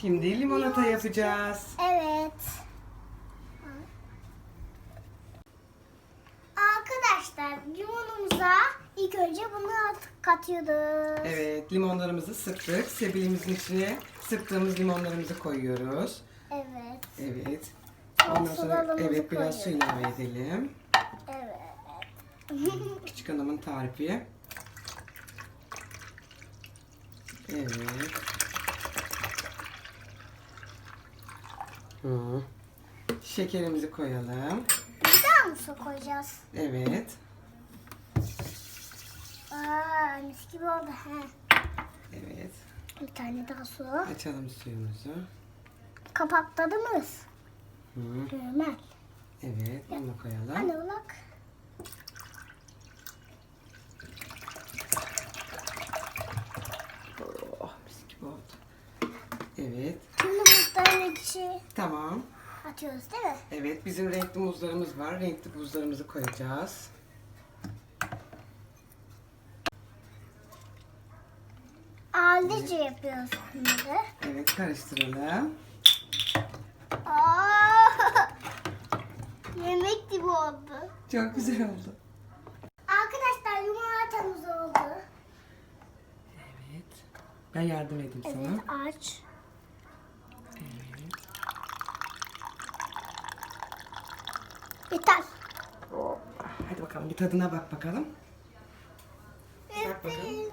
Şimdi limonata yapacağız. Evet. Arkadaşlar limonumuza ilk önce bunu at- katıyoruz. Evet, limonlarımızı sıktık. Sebilimizin içine sıktığımız limonlarımızı koyuyoruz. Evet. Evet. Ondan sonra evet biraz su ilave edelim. Evet. Küçük hanımın tarifi. Evet. Hı. Şekerimizi koyalım. Bir daha mı su koyacağız? Evet. Aa, mis gibi oldu. He. Evet. Bir tane daha su. Açalım suyumuzu. Kapakladınız. Hı. Normal. Evet, bunu koyalım. Anne ulak. Oh, mis gibi oldu. Evet. Buzların içi Tamam. atıyoruz değil mi? Evet, bizim renkli muzlarımız var. Renkli buzlarımızı koyacağız. Aldece yapıyoruz bunları. Evet, karıştıralım. Aa! Yemek gibi oldu. Çok güzel oldu. Arkadaşlar yumurtamız oldu. Evet. Ben yardım edeyim sana. Evet aç. Evet. Yeter. Hadi bakalım bir tadına bak bakalım. Bak bakalım.